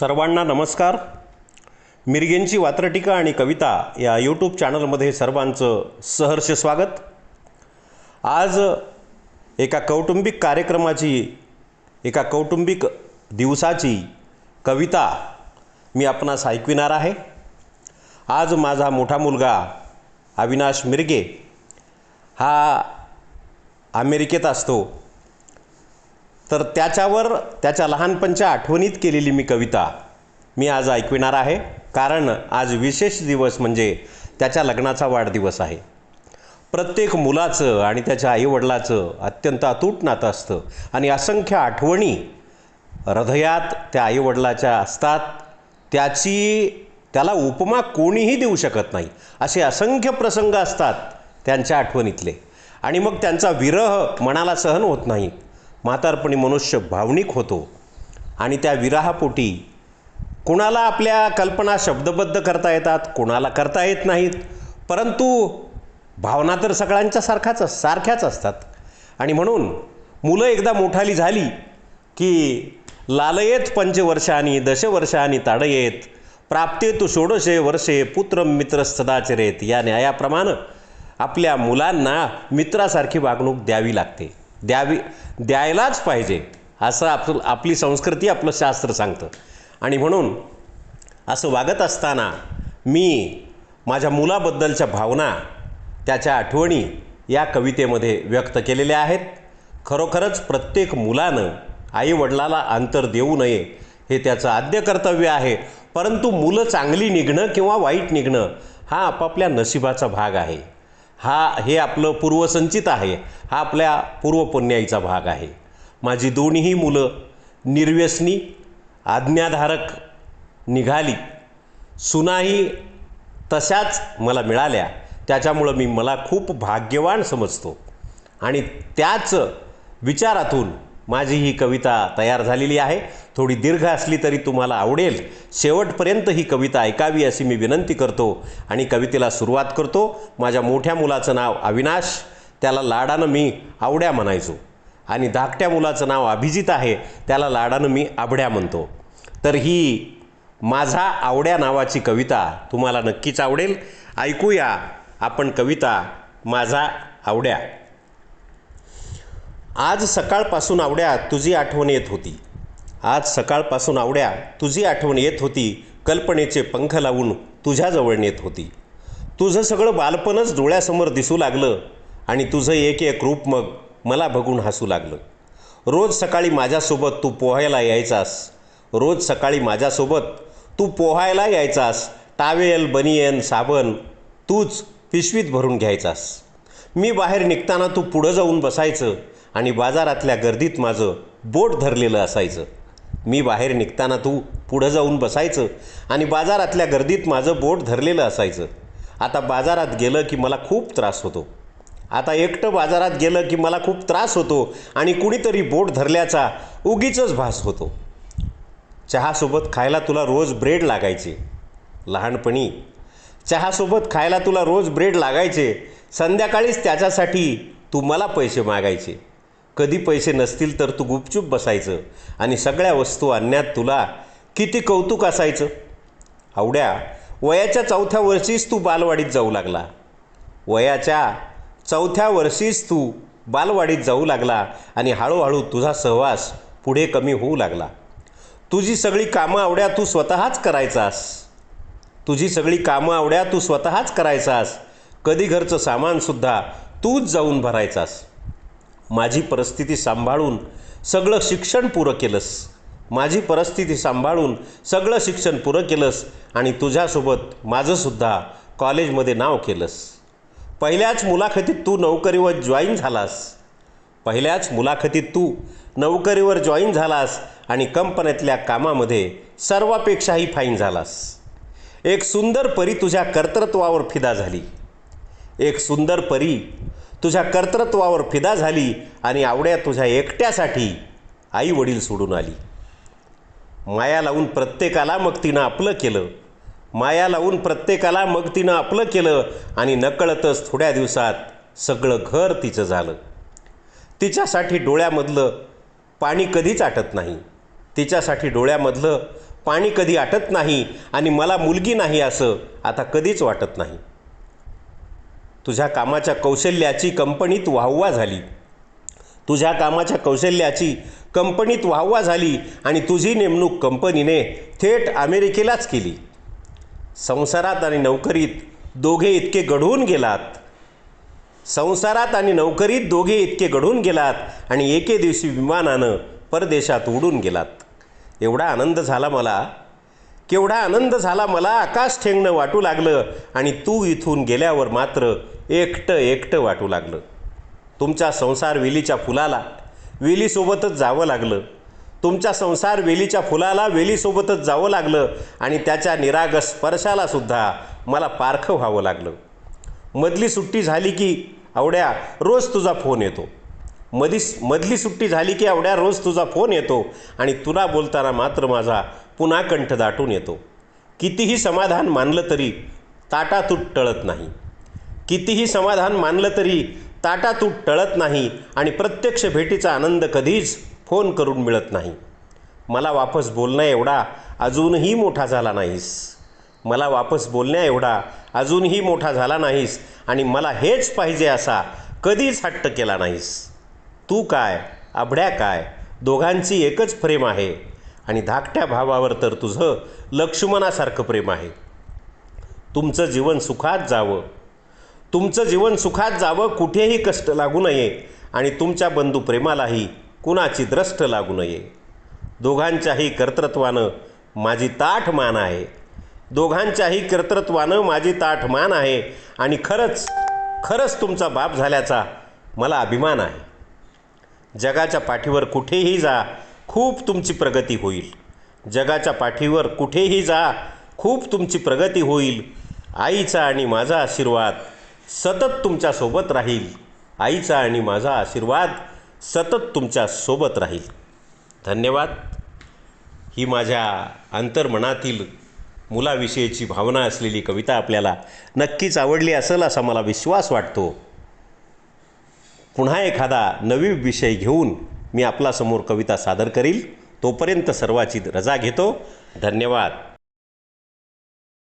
सर्वांना नमस्कार. मिरगेंची वात्रटिका आणि कविता या यूट्यूब चॅनलमध्ये सर्वांचं सहर्ष स्वागत. आज एका कौटुंबिक कार्यक्रमाची एका कौटुंबिक दिवसाची कविता मी आपणास ऐकविणार आहे. आज माझा मोठा मुलगा अविनाश मिरगे हा अमेरिकेत असतो. तर त्याच्यावर त्याच्या लहानपणच्या आठवणीत केलेली मी कविता मी आज ऐकविणार आहे. कारण आज विशेष दिवस म्हणजे त्याच्या लग्नाचा वाढदिवस आहे. प्रत्येक मुलाचं आणि त्याच्या आईवडिलाचं अत्यंत अतूट नातं असतं. आणि असंख्य आठवणी हृदयात त्या आईवडिलाच्या असतात. त्याची त्याला उपमा कोणीही देऊ शकत नाही. असे असंख्य प्रसंग असतात त्यांच्या आठवणीतले. आणि मग त्यांचा विरह मनाला सहन होत नाही. म्हातारपणी मनुष्य भावनिक होतो आणि त्या विराहापोटी कुणाला आपल्या कल्पना शब्दबद्ध करता येतात कुणाला करता येत नाहीत. परंतु भावना तर सगळ्यांच्यासारखाच सारख्याच असतात. आणि म्हणून मुलं एकदा मोठाली झाली की लालयेत पंचवर्षांनी दशवर्षांनी ताडयेत. प्राप्ते तू षोडशे वर्षे पुत्र मित्र सदाचरेत. या न्यायाप्रमाणे आपल्या मुलांना मित्रासारखी वागणूक द्यावी लागते. द्यावी द्यायलाच पाहिजे असं आप आपली संस्कृती आपलं शास्त्र सांगतं. आणि म्हणून असं वागत असताना मी माझ्या मुलाबद्दलच्या भावना त्याच्या आठवणी या कवितेमध्ये व्यक्त केलेल्या आहेत. खरोखरच प्रत्येक मुलानं आईवडिलाला अंतर देऊ नये हे त्याचं आद्य कर्तव्य आहे. परंतु मुलं चांगली निघणं किंवा वाईट निघणं हा आपापल्या नशिबाचा भाग आहे. हा हे आपलं पूर्वसंचित आहे. हा आपल्या पूर्वपुण्याईचा भाग आहे. माझी दोन्हीही मुलं निर्व्यसनी आज्ञाधारक निघाली. सुनाही तशाच मला मिळाल्या. त्याच्यामुळं मी मला खूप भाग्यवान समजतो. आणि त्याच विचारातून माझी ही कविता तयार झालेली आहे. थोडी दीर्घ असली तरी तुम्हाला आवडेल. शेवटपर्यंत ही कविता ऐकावी अशी मी विनंती करतो आणि कवितेला सुरुवात करतो. माझ्या मोठ्या मुलाचं नाव अविनाश. त्याला लाडानं मी आवड्या म्हणायचो. आणि धाकट्या मुलाचं नाव अभिजित आहे. त्याला लाडानं मी आबड्या म्हणतो. तर ही माझा आवड्या नावाची कविता तुम्हाला नक्कीच आवडेल. ऐकूया आपण कविता माझा आवड्या. आज सकाळपासून आवड्या तुझी आठवण येत होती. आज सकाळपासून आवड्या तुझी आठवण येत होती. कल्पनेचे पंख लावून तुझ्याजवळ नेत होती. तुझं सगळं बालपणच डोळ्यासमोर दिसू लागलं आणि तुझं एक एक रूप मग मला बघून हसू लागलं. रोज सकाळी माझ्यासोबत तू पोहायला यायचास. रोज सकाळी माझ्यासोबत तू पोहायला यायचास. टावेल बनियन साबण तूच पिशवीत भरून घ्यायचास. मी बाहेर निघताना तू पुढं जाऊन बसायचं. आणि बाजारातल्या गर्दीत माझं बोट धरलेलं असायचं. मी बाहेर निघताना तू पुढं जाऊन बसायचं आणि बाजारातल्या गर्दीत माझं बोट धरलेलं असायचं. आता बाजारात गेलं की मला खूप त्रास होतो. आता एकटं बाजारात गेलं की मला खूप त्रास होतो आणि कुणीतरी बोट धरल्याचा उगीच भास होतो. चहासोबत खायला तुला रोज ब्रेड लागायचे. लहानपणी चहासोबत खायला तुला रोज ब्रेड लागायचे. संध्याकाळीच त्याच्यासाठी तू मला पैसे मागायचे. कधी पैसे नसतील तर तू गुपचूप बसायचं आणि सगळ्या वस्तू आणण्यात तुला किती कौतुक असायचं? आवड्या वयाच्या चौथ्या वर्षीच तू बालवाडीत जाऊ लागला. वयाच्या चौथ्या वर्षीच तू बालवाडीत जाऊ लागला आणि हळूहळू तुझा सहवास पुढे कमी होऊ लागला. तुझी सगळी कामं आवड्या तू स्वतःच करायचास. तुझी सगळी कामं आवड्या तू स्वतःच करायचास. कधी घरचं सामानसुद्धा तूच जाऊन भरायचास. माझी परिस्थिती सांभाळून सगळं शिक्षण पुरं केलंस. माझी परिस्थिती सांभाळून सगळं शिक्षण पुरं केलंस आणि तुझ्यासोबत माझंसुद्धा कॉलेजमध्ये नाव केलंस. पहिल्याच मुलाखतीत तू नोकरीवर जॉईन झालास. पहिल्याच मुलाखतीत तू नोकरीवर जॉईन झालास आणि कंपन्यातल्या कामामध्ये सर्वापेक्षाही फाईन झालास. एक सुंदर परी तुझ्या कर्तृत्वावर फिदा झाली. एक सुंदर परी तुझ्या कर्तृत्वावर फिदा झाली आणि आवड्या तुझ्या एकट्यासाठी आई वडील सोडून आली. माया लावून प्रत्येकाला मग तिनं आपलं केलं. माया लावून प्रत्येकाला मग तिनं आपलं केलं आणि नकळतच थोड्या दिवसात सगळं घर तिचं झालं. तिच्यासाठी डोळ्यामधलं पाणी कधीच आटत नाही. तिच्यासाठी डोळ्यामधलं पाणी कधी आटत नाही आणि मला मुलगी नाही असं आता कधीच वाटत नाही. तुझ्या कामाच्या कौशल्याची कंपनीत वाहवा झाली. तुझ्या कामाच्या कौशल्याची कंपनीत वाहवा झाली आणि तुझी नेमणूक कंपनीने थेट अमेरिकेलाच केली. संसारात आणि नोकरीत दोघे इतके घडवून गेलात. संसारात आणि नोकरीत दोघे इतके घडून गेलात आणि एके दिवशी विमानानं परदेशात उडून गेलात. एवढा आनंद झाला मला केवढा आनंद झाला मला आकाश ठेंगणं वाटू लागलं आणि तू इथून गेल्यावर मात्र एकटं एकटं वाटू लागलं. तुमच्या संसार वेलीच्या फुलाला वेलीसोबतच जावं लागलं. तुमच्या संसार वेलीच्या फुलाला वेलीसोबतच जावं लागलं आणि त्याच्या निरागस स्पर्शाला सुद्धा मला पारखं व्हावं लागलं. मधली सुट्टी झाली की आवड्या रोज तुझा फोन येतो. मधी मधली सुट्टी झाली की एवढ्या रोज तुझा फोन येतो आणि तुला बोलताना मात्र माझा पुन्हा कंठ दाटून येतो. कितीही समाधान मानलं तरी ताटातूट टळत नाही. कितीही समाधान मानलं तरी ताटातूट टळत नाही आणि प्रत्यक्ष भेटीचा आनंद कधीच फोन करून मिळत नाही. मला वापस बोलण्या एवढा अजूनही मोठा झाला नाहीस. मला वापस बोलण्या एवढा अजूनही मोठा झाला नाहीस आणि मला हेच पाहिजे असा कधीच हट्ट केला नाहीस. तू काय? आभड्या काय? दोघांची एकच प्रेम आहे. आणि धाकट्या भावावर तर तुझं लक्ष्मणासारखं प्रेम आहे. तुमचं जीवन सुखात जावं. तुमचं जीवन सुखात जावं कुठेही कष्ट लागू नये. आणि तुमच्या बंधू प्रेमालाही कुणाची द्रष्ट लागू नये. दोघांच्याही कर्तृत्वानं माझी ताठ मान आहे. दोघांच्याही कर्तृत्वानं माझी ताठ मान आहे. आणि खरंच खरंच तुमचा बाप झाल्याचा मला अभिमान आहे. जगाच्या पाठीवर कुठेही जा खूप तुमची प्रगती होईल. जगाच्या पाठीवर कुठेही जा खूप तुमची प्रगती होईल. आईचा आणि माझा आशीर्वाद सतत तुमच्यासोबत राहील. आईचा आणि माझा आशीर्वाद सतत तुमच्यासोबत राहील. धन्यवाद. ही माझ्या अंतर्मनातील मुलाविषयीची भावना असलेली कविता आपल्याला नक्कीच आवडली असेल असा मला विश्वास वाटतो. पुन्हा एखादा नवी विषय घेऊन मी आपल्यासमोर कविता सादर करील. तोपर्यंत सर्वाची रजा घेतो. धन्यवाद.